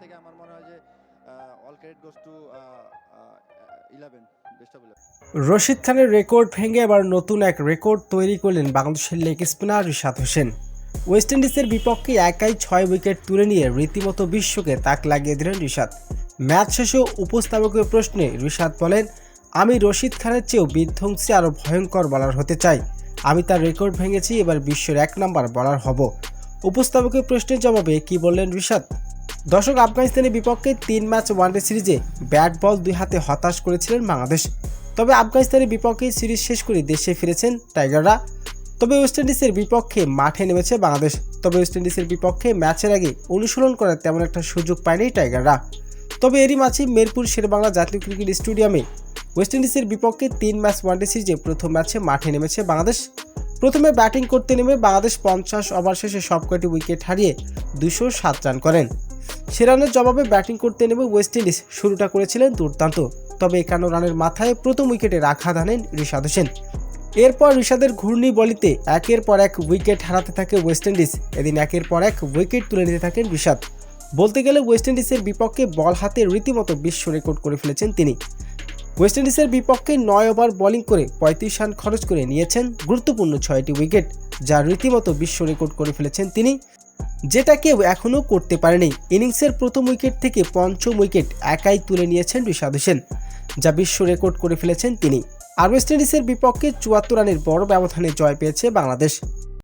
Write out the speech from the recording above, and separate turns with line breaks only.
থেকে আমার মনে হয় যে all credit goes to eleven best of
Rashid খানের রেকর্ড ভেঙে এবার নতুন এক রেকর্ড তৈরি করলেন বাংলাদেশের leg spinner Rishad Hossain. West ইন্ডিজের বিপক্ষে একাই ছয় উইকেট তুলে নিয়ে রীতিমতো বিশ্বকে তাক লাগিয়ে দিলেন রিশাদ। ম্যাচ শেষে উপস্থাপকের প্রশ্নে রিশাদ বলেন, আমি রশিদ খানের চেয়েও বিধ্বংসী আরও ভয়ঙ্কর বলার হতে চাই। আমি তার রেকর্ড ভেঙেছি, এবার বিশ্বের এক নম্বর বলার হব। উপস্থাপকের প্রশ্নের জবাবে কি বললেন রিশাদ? দর্শক, আফগানিস্তানের বিপক্ষে তিন ম্যাচ ওয়ানডে সিরিজে ব্যাট বল দুই হাতে হতাশ করেছিলেন বাংলাদেশ। তবে আফগানিস্তানের বিপক্ষে সিরিজ শেষ করে দেশে ফিরেছেন টাইগাররা। তবে ওয়েস্ট ইন্ডিজের বিপক্ষে মাঠে নেমেছে বাংলাদেশ। তবে ওয়েস্ট ইন্ডিজের বিপক্ষে ম্যাচের আগে অনুশীলন করার তেমন একটা সুযোগ পায়নি টাইগাররা। তবে এরই মাঝে মেরপুর শেরবাংলা জাতীয় ক্রিকেট স্টেডিয়ামে ওয়েস্ট ইন্ডিজের বিপক্ষে তিন ম্যাচ ওয়ানডে সিরিজে প্রথম ম্যাচে মাঠে নেমেছে বাংলাদেশ। প্রথমে ব্যাটিং করতে নেমে বাংলাদেশ পঞ্চাশ ওভার শেষে সবকটি উইকেট হারিয়ে দুশো সাত রান করেন। সে রানের জবাবে ব্যাটিং করতে নেমে ওয়েস্ট ইন্ডিজ। শুরুটা করেছিলেন দুর্দান্ত, তবে একান্ন রানের মাথায় প্রথম উইকেটে রাখা আনেন ঋষাদ হোসেন। এরপর ঋষাদের ঘূর্ণি বলিতে একের পর এক উইকেট হারাতে থাকে ওয়েস্ট ইন্ডিজ। এদিন একের পর এক উইকেট তুলে নিতে থাকেন রিশাদ। বলতে গেলে ওয়েস্ট ইন্ডিজের বিপক্ষে বল হাতে রীতিমতো বিশ্ব রেকর্ড করে ফেলেছেন তিনি। ওয়েস্ট ইন্ডিজের বিপক্ষে নয় ওভার বোলিং করে পঁয়ত্রিশ রান খরচ করে নিয়েছেন গুরুত্বপূর্ণ ছয়টি উইকেট, যা রীতিমতো বিশ্ব রেকর্ড করে ফেলেছেন তিনি। যেটা কেউ এখনও করতে পারেনি। ইনিংসের প্রথম উইকেট থেকে পঞ্চম উইকেট একাই তুলে নিয়েছেন ঋষাদ হোসেন, যা বিশ্ব রেকর্ড করে ফেলেছেন তিনি। আর ওয়েস্ট ইন্ডিজের বিপক্ষে চুয়াত্তর রানের বড় ব্যবধানে জয় পেয়েছে বাংলাদেশ।